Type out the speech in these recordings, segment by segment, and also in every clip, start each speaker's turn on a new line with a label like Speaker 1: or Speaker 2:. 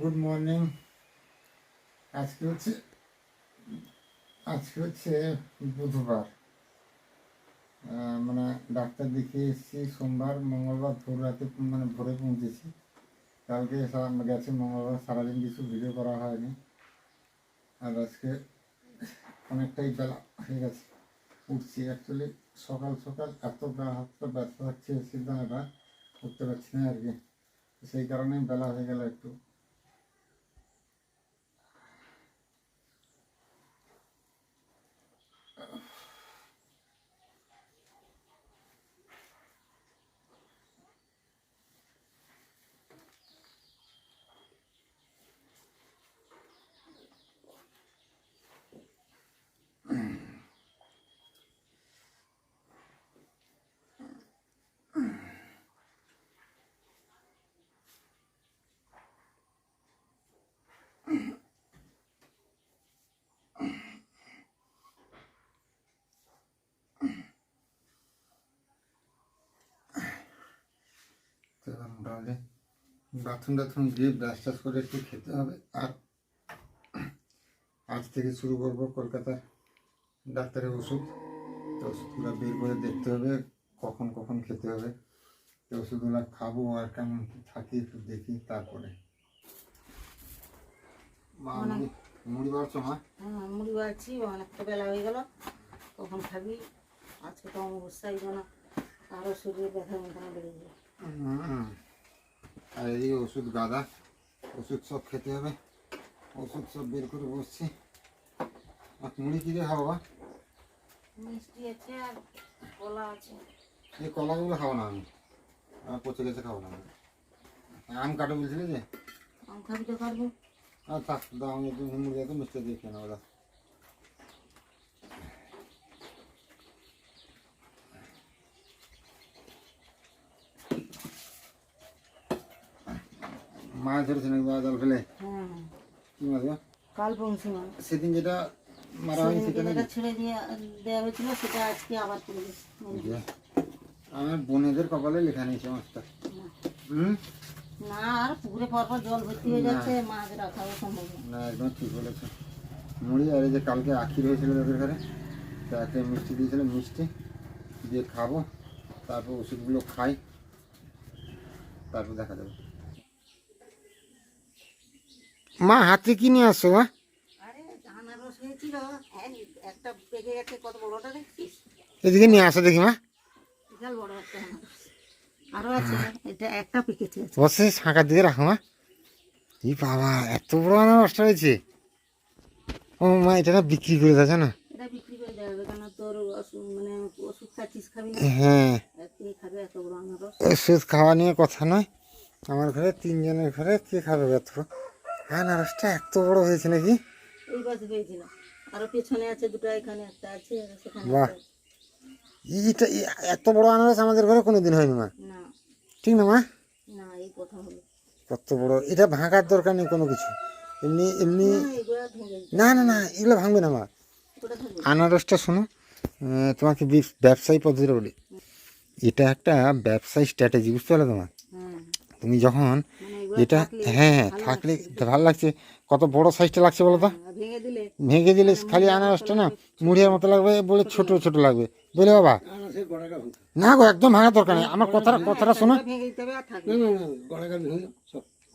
Speaker 1: Good morning আজকে হচ্ছে আজকে হচ্ছে বুধবার। মানে ডাক্তার দেখিয়ে এসেছি, সোমবার, মঙ্গলবার ভোর রাতে মানে ভোরে পৌঁছেছি। কালকে গেছে, মঙ্গলবার সারাদিন কিছু ভিডিও করা হয়নি। আর আজকে অনেকটাই বেলা হয়ে গেছে। উঠছি অ্যাকচুয়ালি সকাল সকাল, এত হাতটা ব্যথা হচ্ছে সিদ্ধান্তটা উঠতে পারছি না আর কি। সেই কারণেই বেলা হয়ে গেল একটু তো এবার মোটামুটি বাথরুম টাথরুম গিয়ে ব্রাশ টাশ করে একটু খেতে হবে। আর আজ থেকে শুরু করব কলকাতার ডাক্তারের ওষুধ। তো ওষুধগুলো বের করে দেখতে হবে কখন কখন খেতে হবে। তো ওষুধগুলো খাব আর কেমন থাকি একটু দেখি তারপরে। মুড়ি বাড়ছো মা?
Speaker 2: হ্যাঁ মুড়ি বাড়ছি অনেকটা বেলা হয়ে গেল। কখন খাবি? আজকে তো অবস্থাই না আরও শরীরে ব্যথা যন্ত্রণা বেড়ে
Speaker 1: হুম। আর এই ওষুধ গাদা ওষুধ সব খেতে হবে। ওষুধ সব বের করে বসছি। আর মুড়ি কি দিয়ে খাব বা?
Speaker 2: মিষ্টি আছে আর কলা আছে।
Speaker 1: এই কলাগুলো খাব না আমি। আমার পচে গেছে খাব না আমি। আম কাটো বলছিলে যে?
Speaker 2: আম খাবি তো পারব
Speaker 1: আর থাক দাও আমি একটু মুড়ি দিয়ে মিষ্টি দিয়ে খেয়ে নেব দাও মাছ ধরেছে নাকি বা জল ফেলে
Speaker 2: হ্যাঁ।
Speaker 1: কি মাছ গো?
Speaker 2: কাল পৌঁছি
Speaker 1: সেদিন যেটা মারা সেটা নাকি?
Speaker 2: ছেড়ে দিয়ে দেওয়া হয়েছিল সেটা আজকে আবার তুলে
Speaker 1: আমার বোনেদের কপালে লেখা নিয়েছে মাছটা। হুম?
Speaker 2: না আর পুকুরে পরপর জল ভর্তি হয়ে যাচ্ছে মাছ রাখাও সম্ভব না।
Speaker 1: একদম ঠিক বলেছে। মুড়ি আর এই যে কালকে আখির হয়েছিল তাদের ঘরে মিষ্টি দিয়েছিল মিষ্টি দিয়ে খাব তারপর ওষুধগুলো খাই তারপর দেখা যাবে। মা হাতে কি নিয়ে আসছো মা?
Speaker 2: হ্যাঁ
Speaker 1: এদিকে নিয়ে আসো দেখি মা। বসে ফাঁকার দিকে রাখো মা। ই বাবা এত বড় হয়েছে। ও মা এটা না বিক্রি করে
Speaker 2: দেওয়া মানে না?
Speaker 1: হ্যাঁ।
Speaker 2: কে
Speaker 1: ওষুধ খাওয়া নিয়ে কথা নয়। আমার ঘরে তিনজনের ঘরে কে খাবে এত আনারসটা এত বড় হয়েছে নাকি?
Speaker 2: এই পাশে হয়েছিল আরও পেছনে আছে দুটো এখানে একটা আছে সেখানে
Speaker 1: বাহ।
Speaker 2: একটা আছে।
Speaker 1: এইটা এত বড় আনারস আমাদের ঘরে কোনোদিন হয়নি মা।
Speaker 2: না।
Speaker 1: ঠিক না মা?
Speaker 2: না এই কথা হলো।
Speaker 1: কত বড়। এটা ভাঙার দরকার নেই কোনো কিছু। এমনি এমনি
Speaker 2: না
Speaker 1: না। না এগুলো ভাঙবে না মা। আনারসটা শোনো তোমাকে ব্যবসায়ী পদ্ধতিটা বলি। এটা একটা ব্যবসায়ী স্ট্র্যাটেজি বুঝতে পারলে তোমার
Speaker 2: হ্যাঁ।
Speaker 1: তুমি যখন
Speaker 2: মানে
Speaker 1: এটা হ্যাঁ হ্যাঁ থাকলে ভালো লাগছে। কত বড় সাইজটা লাগছে বলো তো?
Speaker 2: ভেঙে দিলে।
Speaker 1: খালি আনারসটা না মুড়িয়ার মতো লাগবে বলে ছোট ছোট লাগবে। বুঝলে বাবা না গো একদম ভাঙা দরকার নেই। আমার কথাটা কথাটা শোনো।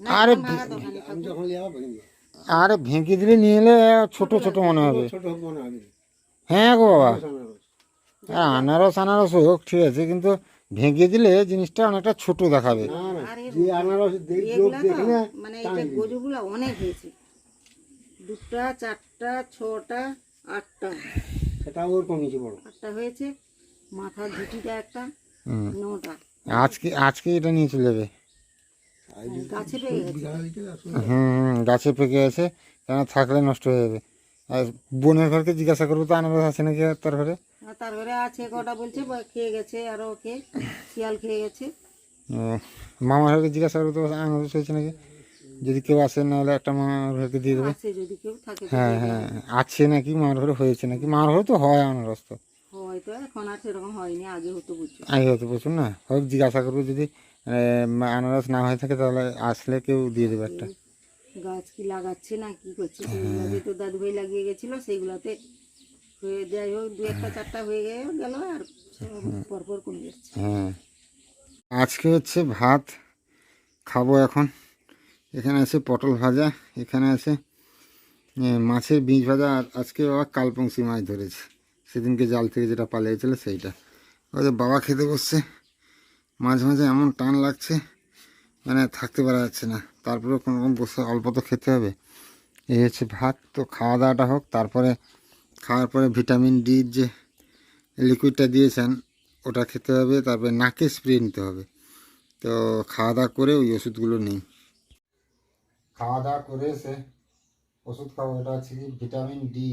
Speaker 2: আর থাকবে।
Speaker 1: আরে
Speaker 2: ভেঙে
Speaker 1: দিলে নিয়ে এলে ছোট ছোট মনে হবে। হ্যাঁ। গো বাবা। আনারস আনারস। হোক ঠিক আছে। কিন্তু ভেঙে দিলে জিনিসটা অনেকটা ছোট দেখাবে।
Speaker 2: তো মানে অনেক হয়েছে দুটা চারটা ছটা আটটা।
Speaker 3: সেটা ওর কমিয়েছে বড়।
Speaker 2: আটটা হয়েছে মাথার ঝুঁটিটা একটা নটা।
Speaker 1: আজকে আজকে এটা নিয়ে চলে যাবে।
Speaker 2: গাছে পেয়ে গেছে।
Speaker 1: হুম হুম, গাছে পেকে আছে কেন থাকলে নষ্ট হয়ে যাবে। আর বোনের ঘরকে জিজ্ঞাসা করব তো আনারস আছে নাকি আর তার ঘরে?
Speaker 2: আর তার ঘরে আছে কটা বলছে খেয়ে গেছে আরও কে শিয়াল খেয়ে গেছে।
Speaker 1: মামার ঘরকে জিজ্ঞাসা করব তো আনারস হয়েছে নাকি? যদি কেউ আসে নাহলে একটা মামার ঘরকে দিয়ে দেবে।
Speaker 2: যদি কেউ থাকে
Speaker 1: হ্যাঁ হ্যাঁ আছে নাকি? মামার ঘরে হয়েছে নাকি? মামার ঘরে তো হয় আনারস তো।
Speaker 2: হয়তো এখন আর সেরকম হয়নি আগে হতো
Speaker 1: আগে হতো প্রচুর না? হোক জিজ্ঞাসা করব যদি আনারস না হয়ে থাকে তাহলে আসলে কেউ দিয়ে দেবে একটা।
Speaker 2: গাছ কি লাগাচ্ছে না কি করছে সেইগুলো তো দাদু ভাই লাগিয়ে গেছিল সেইগুলোতে হয়ে যাই হোক দু একটা চারটা হয়ে গেল গেল আর পরপর কমে যাচ্ছে।
Speaker 1: হ্যাঁ আজকে হচ্ছে ভাত খাব এখন। এখানে আছে পটল ভাজা এখানে আছে মাছের বীজ ভাজা আর আজকে বাবা কালপংসি মাছ ধরেছে। সেদিনকে জাল থেকে যেটা পালিয়েছিল সেইটা। ওদের বাবা খেতে বসছে। মাঝে মাঝে এমন টান লাগছে মানে থাকতে পারা যাচ্ছে না। তারপরে কোনো রকম বসে অল্প তো খেতে হবে। এই হচ্ছে ভাত তো খাওয়া দাওয়াটা হোক তারপরে খাওয়ার পরে ভিটামিন ডির যে লিকুইডটা দিয়েছেন, ওটা খেতে হবে, তারপরে নাকে স্প্রে নিতে হবে। তো খাওয়া দাওয়া করে ওই ওষুধগুলো নেই। খাওয়া দাওয়া করে এসে ওষুধ খাব, এটা হচ্ছে কি ভিটামিন ডি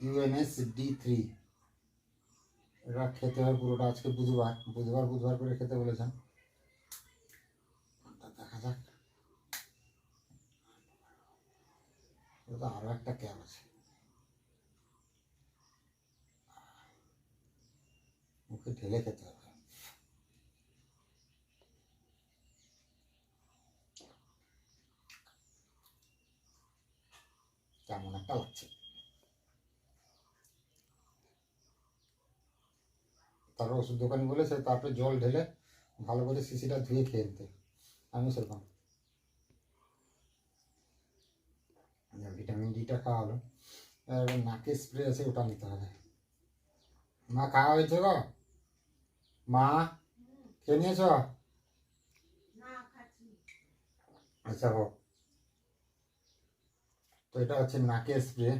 Speaker 1: ইউএনএস ডি থ্রি। এটা খেতে হয় পুরোটা, আজকে বুধবার বুধবার বুধবার করে খেতে বলেছেন। দেখা যাক। ওটা আরও একটা ক্যাব আছে। মুখে ঢেলে খেতে হবে কেমন একটা লাগছে তারপর ওষুধ দোকানি বলেছে তারপরে জল ঢেলে ভালো করে শিশিটা ধুয়ে খেয়ে নিতে আমি সেরকম ভিটামিন ডিটা খাওয়া হলো এবার নাকে স্প্রে আছে ওটা নিতে হবে মা খাওয়া হয়েছে গো মা খেয়ে নিয়েছ? আচ্ছা হোক তো এটা হচ্ছে নাকে স্প্রে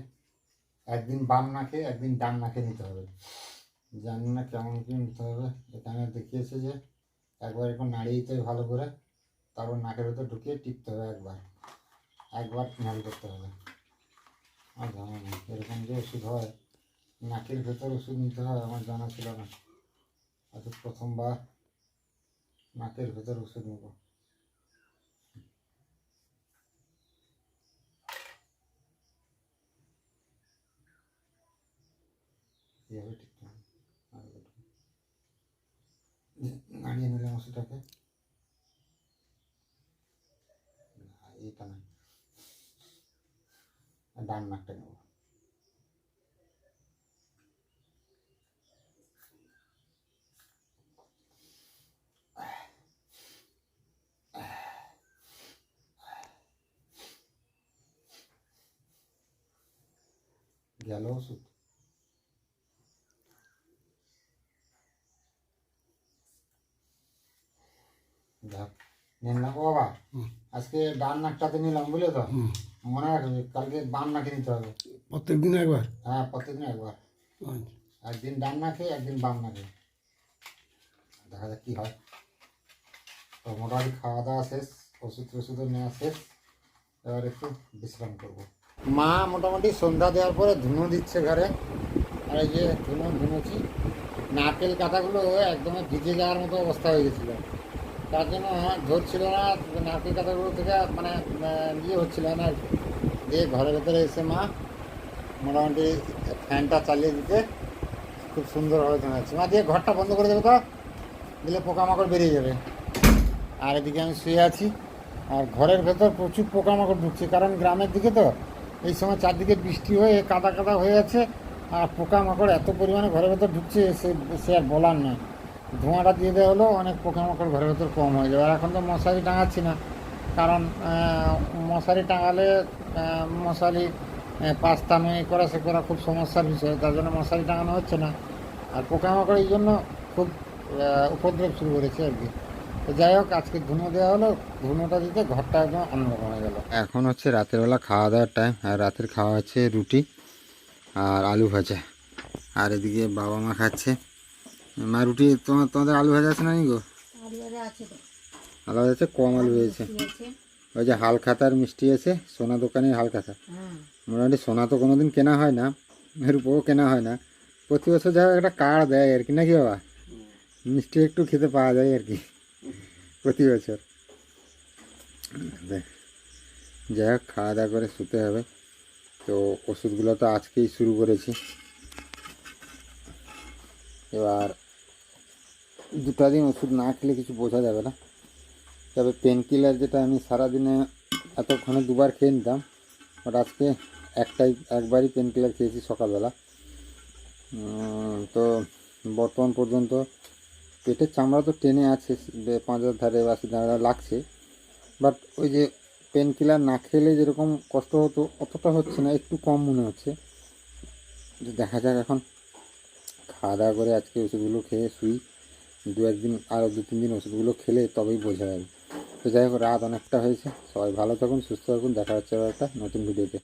Speaker 1: একদিন বাম নাকে একদিন ডান নাকে নিতে হবে। জানি না কেমন কি নিতে হবে। এখানে দেখিয়েছে যে একবার এখন নাড়িয়ে দিতে ভালো করে। তারপর নাকের ভেতর ঢুকিয়ে টিপতে হবে একবার। একবার নাড়ি করতে হবে। আর জানা নেই। এরকম যে ওষুধ হয় নাকের ভেতর ওষুধ নিতে হয় আমার জানা ছিল না। আজ প্রথমবার নাকের ভেতর ওষুধ নেব। এইভাবে ভেতর। নাড়িয়ে নিলাম ওষুধটাকে। এইটা না ডান নাকটা নেব। গেল ওষুধ যাক নিলাম ও বাবা আজকে ডান নাকটাতে নিলাম বুঝলে তো? মনে রাখবে কালকে বাম নাকে নিতে হবে।
Speaker 3: প্রত্যেক দিন একবার?
Speaker 1: হ্যাঁ প্রত্যেকদিন একবার। একদিন ডান নাকে একদিন বাম নাকে। দেখা যাক কী হয়। তো মোটামুটি খাওয়া দাওয়া শেষ ওষুধ টষুধও নেওয়া শেষ। এবার একটু বিশ্রাম করব। মা মোটামুটি সন্ধ্যা দেওয়ার পরে ধুনো দিচ্ছে ঘরে। আর এই যে ধুনো ধুনোছি, নারকেল কাঁটাগুলো একদমই ভিজে যাওয়ার মতো অবস্থা হয়ে গেছিল। তার জন্য হ্যাঁ ধরছিল না, নারকেল কাঁটাগুলো থেকে মানে ইয়ে হচ্ছিল না দিয়ে ঘরের ভেতরে এসে মা মোটামুটি ফ্যানটা চালিয়ে দিতে খুব সুন্দরভাবে জানাচ্ছে মা, দিয়ে ঘরটা বন্ধ করে দেবে তো? দিলে পোকামাকড় বেরিয়ে যাবে। আর এদিকে আমি শুয়ে আছি। আর ঘরের ভেতর প্রচুর পোকামাকড় ঢুকছে। কারণ গ্রামের দিকে তো এই সময় চারদিকে বৃষ্টি হয়ে কাদা কাদা হয়ে আছে আর পোকামাকড় এত পরিমাণে ঘরের ভেতর ঢুকছে, সে সে আর বলার নয়। ধোঁয়াটা দিয়ে দেওয়া হলো অনেক পোকামাকড় ঘরের ভেতর কম হয়ে যাবে। আর এখন তো মশারি টাঙাচ্ছি না, কারণ মশারি টাঙালে মশারি এ করা, সে করা খুব সমস্যার বিষয়, তার জন্য মশারি টাঙানো হচ্ছে না। আর পোকামাকড় এই জন্য খুব উপদ্রব শুরু করেছে আর কি। যাই হোক, আজকে ধুনো দেওয়া হলো। ধুনোটা দিতে ঘরটা একদম অন্যরকম হয়ে গেল। এখন হচ্ছে রাতের বেলা খাওয়া দাওয়ার টাইম আর রাতের খাওয়া হচ্ছে রুটি আর আলু ভাজা। আর এদিকে বাবা মা খাচ্ছে। মা, রুটি তোমার, তোমাদের আলু ভাজা আছে না গো? আলু ভাজা আছে, কম আলু হয়েছে ওই যে হালখাতার মিষ্টি আছে, সোনা দোকানের হালখাতা। মোটামুটি সোনা তো কোনোদিন কেনা হয় না রূপও কেনা হয় না। প্রতি বছর যা একটা কার্ড দেয় আর কি, নাকি বাবা? মিষ্টি একটু খেতে পাওয়া যায় আর কি। প্রতি বছর। যাই হোক, খাওয়া দাওয়া করে শুতে হবে। তো ওষুধগুলো তো আজকেই শুরু করেছি। এবার দুটা দিন ওষুধ না খেলে কিছু বোঝা যাবে না। তবে পেন কিলার যেটা আমি সারাদিনে এতক্ষণে দুবার খেয়ে নিতাম বাট আজকে একটাই, একবারই পেন কিলার খেয়েছি সকালবেলা। তো বর্তমান পর্যন্ত পেটের চামড়া তো টেনে আছে পাঁজরার ধারে বা ধারে লাগছে। বাট ওই যে পেন কিলার না খেলে যেরকম কষ্ট হতো, অতটা হচ্ছে না, একটু কম মনে হচ্ছে। দেখা যাক এখন। খাওয়া দাওয়া করে আজকে ওষুধগুলো খেয়ে শুই। দু একদিন আরও দু তিন দিন ওষুধগুলো খেলে তবেই বোঝা যাবে। তো যাই হোক, রাত অনেকটা হয়েছে। সবাই ভালো থাকুন, সুস্থ থাকুন। দেখা হচ্ছে আবার একটা নতুন ভিডিওতে।